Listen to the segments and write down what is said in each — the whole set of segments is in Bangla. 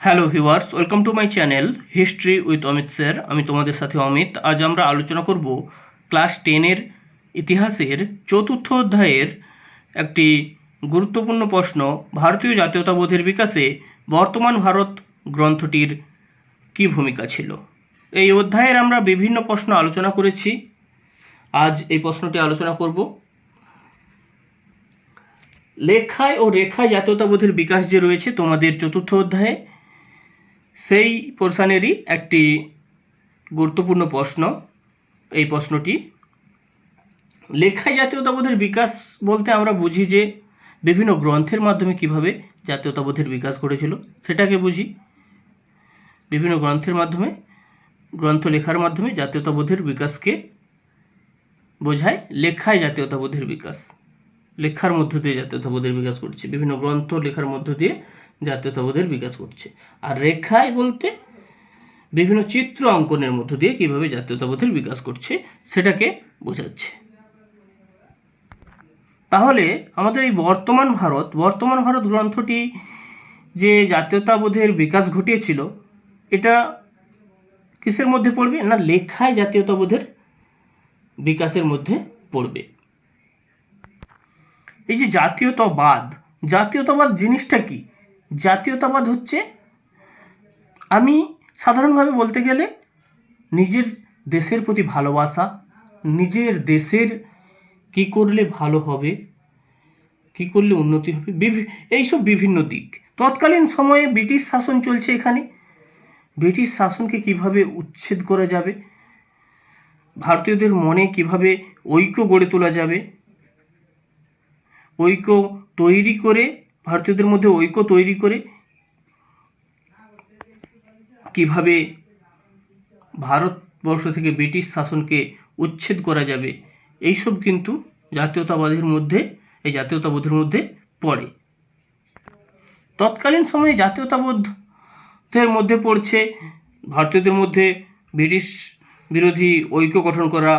Hello viewers welcome to my channel history with Amit sir আমি তোমাদের সাথে অমিত। আজ আমরা আলোচনা করব ক্লাস টেনের ইতিহাসের চতুর্থ অধ্যায়ের একটি গুরুত্বপূর্ণ প্রশ্ন, ভারতীয় জাতীয়তাবোধের বিকাশে বর্তমান ভারত গ্রন্থটির কী ভূমিকা ছিল? এই অধ্যায়ের আমরা বিভিন্ন প্রশ্ন আলোচনা করেছি। আজ এই প্রশ্নটি আলোচনা করব। লেখায় ও রেখায় জাতীয়তাবোধের বিকাশ যে রয়েছে, তোমাদের চতুর্থ অধ্যায়ে সেই পোর্শনেরই একটি গুরুত্বপূর্ণ প্রশ্ন এই প্রশ্নটি। লেখায় জাতীয়তাবোধের বিকাশ বলতে আমরা বুঝি যে বিভিন্ন গ্রন্থের মাধ্যমে কীভাবে জাতীয়তাবোধের বিকাশ ঘটেছিল সেটাকে বুঝি। বিভিন্ন গ্রন্থের মাধ্যমে, গ্রন্থ লেখার মাধ্যমে জাতীয়তাবোধের বিকাশকে বোঝায় লেখায় জাতীয়তাবোধের বিকাশ। লেখার মধ্য দিয়ে জাতীয়তাবোধের বিকাশ করছে বিভিন্ন গ্রন্থ লেখার মধ্য দিয়ে জাতীয়তাবোধের বিকাশ করছে আর রেখায় বলতে বিভিন্ন চিত্র অঙ্কনের মধ্য দিয়ে কীভাবে জাতীয়তাবোধের বিকাশ করছে সেটাকে বোঝাচ্ছে। তাহলে আমাদের এই বর্তমান ভারত বর্তমান ভারত গ্রন্থটি যে জাতীয়তাবোধের বিকাশ ঘটিয়েছিল, এটা কিসের মধ্যে পড়বে? না লেখায় জাতীয়তাবোধের বিকাশের মধ্যে পড়বে। এই যে জাতীয়তাবাদ জাতীয়তাবাদ জিনিসটা কি? জাতীয়তাবাদ হচ্ছে আমি সাধারণভাবে বলতে গেলে নিজের দেশের প্রতি ভালোবাসা, নিজের দেশের কি করলে ভালো হবে, কি করলে উন্নতি হবে, বিভি, এইসব বিভিন্ন দিক। তৎকালীন সময়ে ব্রিটিশ শাসন চলছে এখানে। ব্রিটিশ শাসনকে কীভাবে উচ্ছেদ করা যাবে, ভারতীয়দের মনে কীভাবে ঐক্য গড়ে তোলা যাবে ঐক্য তৈরি করে, ভারতীয়দের মধ্যে ঐক্য তৈরি করে কীভাবে ভারতবর্ষ থেকে ব্রিটিশ শাসনকে উচ্ছেদ করা যাবে, এইসব কিন্তু জাতীয়তাবাদের মধ্যে, এই জাতীয়তাবোধের মধ্যে পড়ে। তৎকালীন সময়ে জাতীয়তাবোধের মধ্যে পড়ছে ভারতীয়দের মধ্যে ব্রিটিশ বিরোধী ঐক্য গঠন করা,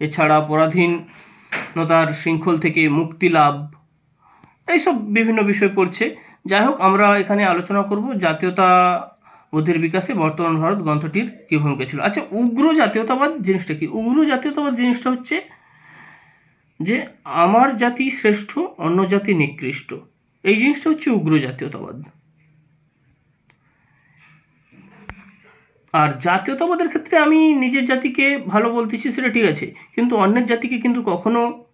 এছাড়া পরাধীনতার শৃঙ্খল থেকে মুক্তি লাভ। এইসব বিভিন্ন বিষয় পড়ছে। যাই হোক, আমরা এখানে আলোচনা করব জাতীয়তা বোধের বিকাশে। বর্তমান ভারত গ্রন্থটির কী ভূমিকা ছিল? আচ্ছা উগ্র জাতীয়তাবাদ জিনিসটা কি? উগ্র জাতীয়তাবাদ জিনিসটা হচ্ছে যে আমার জাতি শ্রেষ্ঠ, অন্য জাতি নিকৃষ্ট। এই জিনিসটা হচ্ছে উগ্র জাতীয়তাবাদ। আর জাতীয়তাবাদের ক্ষেত্রে আমি নিজের জাতিকে ভালো বলতেছি, সেটা ঠিক আছে। কিন্তু অন্যের জাতিকে কিন্তু কখনো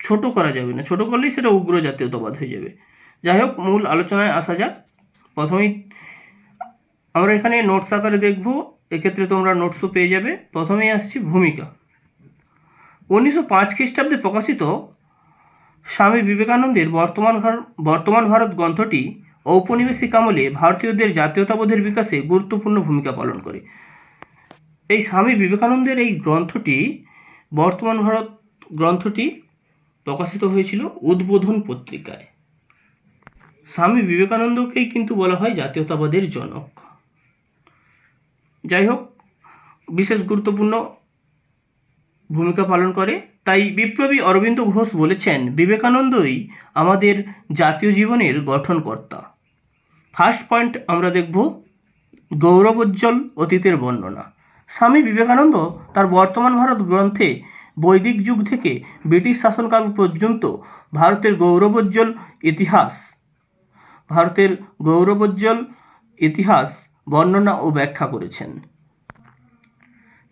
ছোট করা যাবে না। ছোট করলেই সেটা উগ্র জাতীয়তাবাদ হয়ে যাবে। যাই হোক, মূল আলোচনায় আসা যাক। প্রথমেই আমরা এখানে নোটস আকারে দেখব। এক্ষেত্রে তোমরা নোটসও পেয়ে যাবে। প্রথমেই আসছি ভূমিকা। উনিশশো পাঁচ খ্রিস্টাব্দে প্রকাশিত স্বামী বিবেকানন্দের বর্তমান বর্তমান ভারত গ্রন্থটি ঔপনিবেশিক আমলে ভারতীয়দের জাতীয়তাবোধের বিকাশে গুরুত্বপূর্ণ ভূমিকা পালন করে। এই স্বামী বিবেকানন্দের এই গ্রন্থটি বর্তমান ভারত গ্রন্থটি প্রকাশিত হয়েছিল উদ্বোধন পত্রিকায়। স্বামী বিবেকানন্দকেই কিন্তু বলা হয় জাতীয়তাবাদের জনক। যাই হোক, বিশেষ গুরুত্বপূর্ণ ভূমিকা পালন করে। তাই বিপ্লবী অরবিন্দ ঘোষ বলেছেন, বিবেকানন্দই আমাদের জাতীয় জীবনের গঠনকর্তা। ফার্স্ট পয়েন্ট আমরা দেখব, গৌরবোজ্জ্বল অতীতের বর্ণনা। স্বামী বিবেকানন্দ তার বর্তমান ভারত গ্রন্থে বৈদিক যুগ থেকে ব্রিটিশ শাসনকাল পর্যন্ত ভারতের গৌরবোজ্জ্বল ইতিহাস, ভারতের গৌরবোজ্জ্বল ইতিহাস বর্ণনা ও ব্যাখ্যা করেছেন।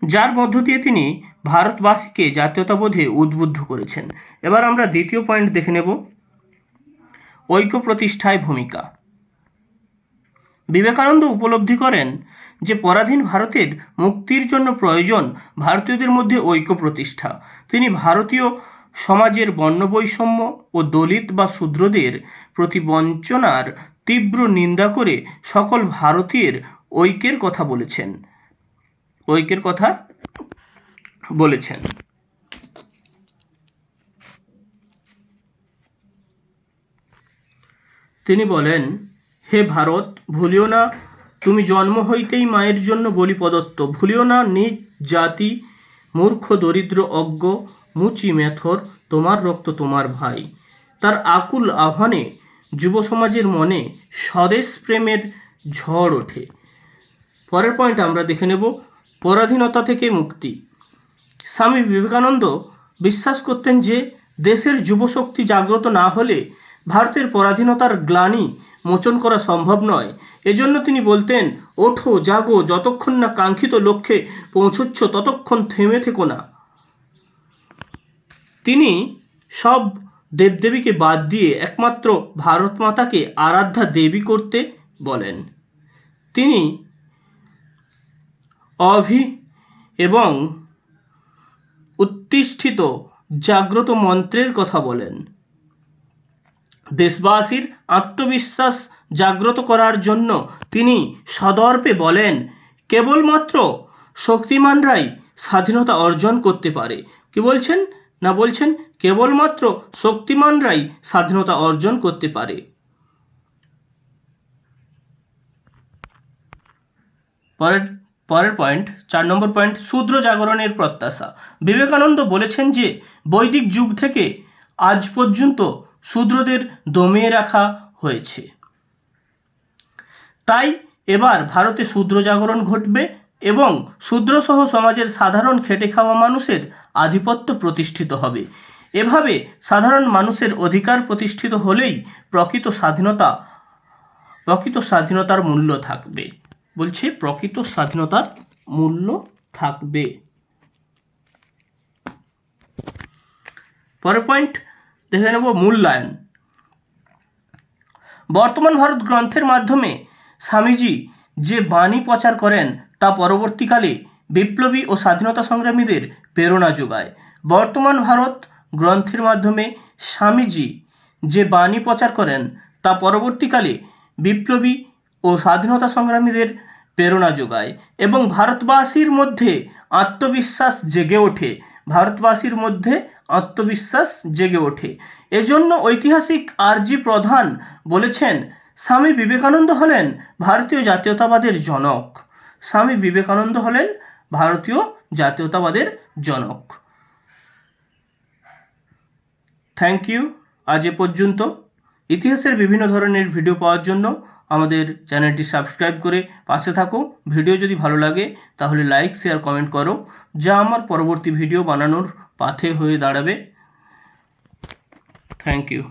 যার মধ্য দিয়ে তিনি ভারতবাসীকে জাতীয়তাবোধে উদ্বুদ্ধ করেছেন। এবার আমরা দ্বিতীয় পয়েন্ট দেখে নেব, ঐক্য প্রতিষ্ঠায় ভূমিকা। বিবেকানন্দ উপলব্ধি করেন যে পরাধীন ভারতের মুক্তির জন্য প্রয়োজন ভারতীয়দের মধ্যে ঐক্য প্রতিষ্ঠা। তিনি ভারতীয় সমাজের বর্ণবৈষম্য ও দলিত বা শূদ্রদের প্রতি বঞ্চনার তীব্র নিন্দা করে সকল ভারতীয়ের ঐক্যের কথা বলেছেন। ঐক্যের কথা বলেছেন। তিনি বলেন হে ভারত, ভুলিও না, তুমি জন্ম হইতেই মায়ের জন্য বলি প্রদত্ত। ভুলিও না, নিজ জাতি, মূর্খ, দরিদ্র, অজ্ঞ, মুচি, মেথর, তোমার রক্ত তোমার ভাই। তার আকুল আহ্বানে যুব সমাজের মনে স্বদেশ প্রেমের ঝড় ওঠে। পরের পয়েন্ট আমরা দেখে নেব পরাধীনতা থেকে মুক্তি। স্বামী বিবেকানন্দ বিশ্বাস করতেন যে দেশের যুবশক্তি জাগ্রত না হলে ভারতের পরাধীনতার গ্লানি মোচন করা সম্ভব নয়। এজন্য তিনি বলতেন, ওঠো, জাগো, যতক্ষণ না কাঙ্ক্ষিত লক্ষ্যে পৌঁছচ্ছ, ততক্ষণ থেমে থেকো না। তিনি সব দেবদেবীকে বাদ দিয়ে একমাত্র ভারত মাতাকে আরাধ্যা দেবী করতে বলেন। তিনি অভি এবং উত্তিষ্ঠিত জাগ্রত মন্ত্রের কথা বলেন। দেশবাসীর আত্মবিশ্বাস জাগ্রত করার জন্য তিনি সদর্পে বলেন, কেবলমাত্র শক্তিমানরাই স্বাধীনতা অর্জন করতে পারে। কি বলছেন? না বলছেন, কেবলমাত্র শক্তিমানরাই স্বাধীনতা অর্জন করতে পারে। পরের পরের পয়েন্ট, চার নম্বর পয়েন্ট, শূদ্র জাগরণের প্রত্যাশা। বিবেকানন্দ বলেছেন যে, বৈদিক যুগ থেকে আজ পর্যন্ত শূদ্রদের দমিয়ে রাখা হয়েছে। তাই এবার ভারতে শূদ্র জাগরণ ঘটবে এবং শূদ্রসহ সমাজের সাধারণ খেটে খাওয়া মানুষের আধিপত্য প্রতিষ্ঠিত হবে। এভাবে সাধারণ মানুষের অধিকার প্রতিষ্ঠিত হলেই প্রকৃত স্বাধীনতা, প্রকৃত স্বাধীনতার মূল্য থাকবে। বলছে, প্রকৃত স্বাধীনতার মূল্য থাকবে। পরের পয়েন্ট দেখে নেব মূল্যায়ন। বর্তমান ভারত গ্রন্থের মাধ্যমে স্বামীজি যে বাণী প্রচার করেন, তা পরবর্তীকালে বিপ্লবী ও স্বাধীনতা সংগ্রামীদের প্রেরণা যোগায়। বর্তমান ভারত গ্রন্থের মাধ্যমে স্বামীজি যে বাণী প্রচার করেন, তা পরবর্তীকালে বিপ্লবী ও স্বাধীনতা সংগ্রামীদের প্রেরণা যোগায় এবং ভারতবাসীর মধ্যে আত্মবিশ্বাস জেগে ওঠে। ভারতবাসীর মধ্যে আত্মবিশ্বাস জেগে ওঠে। এজন্য ঐতিহাসিক আরজি প্রধান বলেছেন, স্বামী বিবেকানন্দ হলেন ভারতীয় জাতীয়তাবাদের জনক। স্বামী বিবেকানন্দ হলেন ভারতীয় জাতীয়তাবাদের জনক। Thank you. আজ এ পর্যন্ত। ইতিহাসের বিভিন্ন ধরনের ভিডিও পাওয়ার জন্য আমাদের চ্যানেলটি সাবস্ক্রাইব করে পাশে থাকো। ভিডিও যদি ভালো লাগে, তাহলে লাইক শেয়ার কমেন্ট করো, যা আমার পরবর্তী ভিডিও বানানোর পাথে হয়ে দাঁড়াবে। Thank you